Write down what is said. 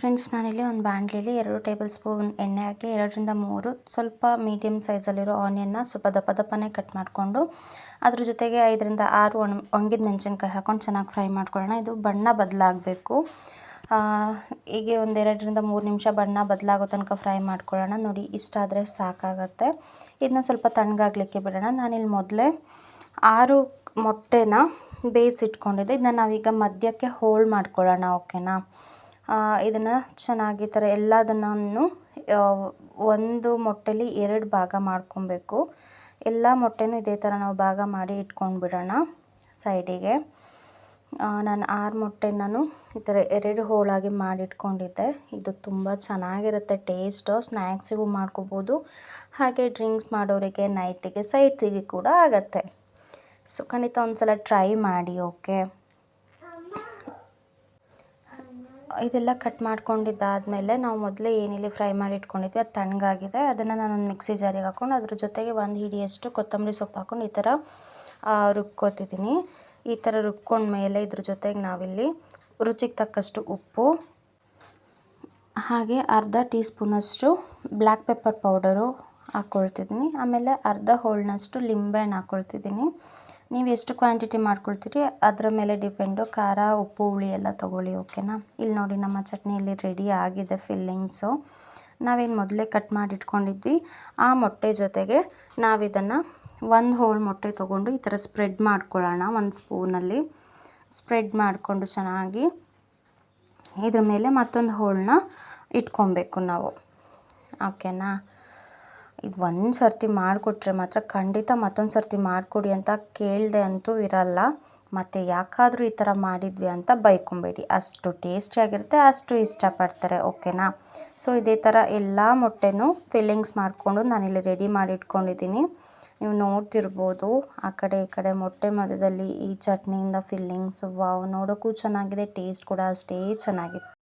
Friends, ನಾನಿಲ್ಲಿ ಒಂದು ಬಾಂಡ್ಲಿಲಿ ಎರಡು ಟೇಬಲ್ ಸ್ಪೂನ್ ಎಣ್ಣೆ ಹಾಕಿ ಎರಡರಿಂದ ಮೂರು ಸ್ವಲ್ಪ ಮೀಡಿಯಮ್ ಸೈಜಲ್ಲಿರೋ ಆನಿಯನ್ನ ಸ್ವಲ್ಪ ದಪ್ಪ ದಪ್ಪನೇ ಕಟ್ ಮಾಡಿಕೊಂಡು ಅದ್ರ ಜೊತೆಗೆ ಐದರಿಂದ ಆರು ಒಣ, ಒಣಗಿದ ಮೆಣಸಿನ್ಕಾಯಿ ಹಾಕ್ಕೊಂಡು ಚೆನ್ನಾಗಿ ಫ್ರೈ ಮಾಡ್ಕೊಳ್ಳೋಣ. ಇದು ಬಣ್ಣ ಬದಲಾಗಬೇಕು. ಹೀಗೆ ಒಂದು ಎರಡರಿಂದ ಮೂರು ನಿಮಿಷ ಬಣ್ಣ ಬದಲಾಗೋ ತನಕ ಫ್ರೈ ಮಾಡ್ಕೊಳ್ಳೋಣ. ನೋಡಿ ಇಷ್ಟಾದರೆ ಸಾಕಾಗತ್ತೆ. ಇದನ್ನ ಸ್ವಲ್ಪ ತಣ್ಣಗಾಗಲಿಕ್ಕೆ ಬಿಡೋಣ. ನಾನಿಲ್ಲಿ ಮೊದಲೇ ಆರು ಮೊಟ್ಟೆನ ಬೇಯಿಸಿಟ್ಕೊಂಡಿದ್ದೆ. ಇದನ್ನ ನಾವೀಗ ಮಧ್ಯಕ್ಕೆ ಹೋಲ್ಡ್ ಮಾಡ್ಕೊಳ್ಳೋಣ, ಓಕೆನಾ? ಇದನ್ನು ಚೆನ್ನಾಗಿ ಥರ ಎಲ್ಲದನ್ನು ಒಂದು ಮೊಟ್ಟೆಲಿ ಎರಡು ಭಾಗ ಮಾಡ್ಕೊಬೇಕು. ಎಲ್ಲ ಮೊಟ್ಟೆನೂ ಇದೇ ಥರ ನಾವು ಭಾಗ ಮಾಡಿ ಇಟ್ಕೊಂಡ್ಬಿಡೋಣ ಸೈಡಿಗೆ. ನಾನು ಆರು ಮೊಟ್ಟೆ ನಾನು ಈ ಥರ ಎರಡು ಹೋಳಾಗಿ ಮಾಡಿಟ್ಕೊಂಡಿದ್ದೆ. ಇದು ತುಂಬ ಚೆನ್ನಾಗಿರುತ್ತೆ, ಟೇಸ್ಟು ಸ್ನ್ಯಾಕ್ಸಿಗೂ ಮಾಡ್ಕೋಬೋದು. ಹಾಗೆ ಡ್ರಿಂಕ್ಸ್ ಮಾಡೋರಿಗೆ ನೈಟಿಗೆ ಸೈಡ್ಸಿಗೆ ಕೂಡ ಆಗುತ್ತೆ. ಸೊ, ಖಂಡಿತ ಒಂದು ಸಲ ಟ್ರೈ ಮಾಡಿ, ಓಕೆ? ಇದೆಲ್ಲ ಕಟ್ ಮಾಡ್ಕೊಂಡಿದ್ದಾದಮೇಲೆ ನಾವು ಮೊದಲೇ ಏನಿಲ್ಲಿ ಫ್ರೈ ಮಾಡಿ ಇಟ್ಕೊಂಡಿದ್ವಿ ಅದು ತಣ್ಣಗಾಗಿದೆ. ಅದನ್ನು ಒಂದು ಮಿಕ್ಸಿ ಜಾರಿಗೆ ಹಾಕ್ಕೊಂಡು ಅದ್ರ ಜೊತೆಗೆ ಒಂದು ಹಿಡಿಯಷ್ಟು ಕೊತ್ತಂಬರಿ ಸೊಪ್ಪು ಹಾಕ್ಕೊಂಡು ಈ ಥರ ರುಬ್ಕೋತಿದ್ದೀನಿ. ಈ ಥರ ರುಬ್ಕೊಂಡ್ಮೇಲೆ ಇದ್ರ ಜೊತೆಗೆ ನಾವಿಲ್ಲಿ ರುಚಿಗೆ ತಕ್ಕಷ್ಟು ಉಪ್ಪು, ಹಾಗೆ ಅರ್ಧ ಟೀ ಸ್ಪೂನಷ್ಟು ಬ್ಲ್ಯಾಕ್ ಪೆಪ್ಪರ್ ಪೌಡರು ಹಾಕ್ಕೊಳ್ತಿದ್ದೀನಿ ಆಮೇಲೆ ಅರ್ಧ ಹೋಳಿನಷ್ಟು ಲಿಂಬೆಹಣ್ಣು ಹಾಕ್ಕೊಳ್ತಿದ್ದೀನಿ ನೀವು ಎಷ್ಟು ಕ್ವಾಂಟಿಟಿ ಮಾಡ್ಕೊಳ್ತೀರಿ? ಅದರ ಮೇಲೆ ಡಿಪೆಂಡು ಖಾರ, ಉಪ್ಪು, ಹುಳಿ ಎಲ್ಲ ತೊಗೊಳ್ಳಿ ಓಕೆನಾ ಇಲ್ಲಿ ನೋಡಿ ನಮ್ಮ ಚಟ್ನಿ ಇಲ್ಲಿ ರೆಡಿ ಆಗಿದೆ ಫಿಲ್ಲಿಂಗ್ಸು ನಾವೇನು ಮೊದಲೇ ಕಟ್ ಮಾಡಿ ಇಟ್ಕೊಂಡಿದ್ವಿ ಆ ಮೊಟ್ಟೆ ಜೊತೆಗೆ ನಾವಿದನ್ನು ಒಂದು ಹೋಳು ಮೊಟ್ಟೆ ತೊಗೊಂಡು ಈ ಥರ ಸ್ಪ್ರೆಡ್ ಮಾಡ್ಕೊಳ್ಳೋಣ, ಒಂದು ಸ್ಪೂನಲ್ಲಿ ಸ್ಪ್ರೆಡ್ ಮಾಡಿಕೊಂಡು ಚೆನ್ನಾಗಿ ಇದ್ರ ಮೇಲೆ ಮತ್ತೊಂದು ಹೋಳನ್ನ ಇಟ್ಕೊಬೇಕು ನಾವು. ಓಕೆನಾ ಇದು ಒಂದು ಸರ್ತಿ ಮಾಡಿಕೊಟ್ರೆ ಮಾತ್ರ ಖಂಡಿತ ಮತ್ತೊಂದು ಸರ್ತಿ ಮಾಡಿಕೊಡಿ ಅಂತ ಕೇಳದೆ ಅಂತೂ ಇರಲ್ಲ. ಮತ್ತು ಯಾಕಾದರೂ ಈ ಥರ ಮಾಡಿದ್ವಿ ಅಂತ ಬೈಕೊಬೇಡಿ. ಅಷ್ಟು ಟೇಸ್ಟಿಯಾಗಿರುತ್ತೆ ಅಷ್ಟು ಇಷ್ಟಪಡ್ತಾರೆ, ಓಕೆನಾ? ಸೊ ಇದೇ ಥರ ಎಲ್ಲ ಮೊಟ್ಟೆನೂ ಫಿಲ್ಲಿಂಗ್ಸ್ ಮಾಡಿಕೊಂಡು ನಾನಿಲ್ಲಿ ರೆಡಿ ಮಾಡಿ ಇಟ್ಕೊಂಡಿದ್ದೀನಿ ನೀವು ನೋಡ್ತಿರ್ಬೋದು, ಆ ಕಡೆ ಈ ಕಡೆ ಮೊಟ್ಟೆ ಮಧ್ಯದಲ್ಲಿ ಈ ಚಟ್ನಿಯಿಂದ ಫಿಲ್ಲಿಂಗ್ಸ್, ವಾವ್, ನೋಡೋಕ್ಕೂ ಚೆನ್ನಾಗಿದೆ, ಟೇಸ್ಟ್ ಕೂಡ ಅಷ್ಟೇ ಚೆನ್ನಾಗಿತ್ತು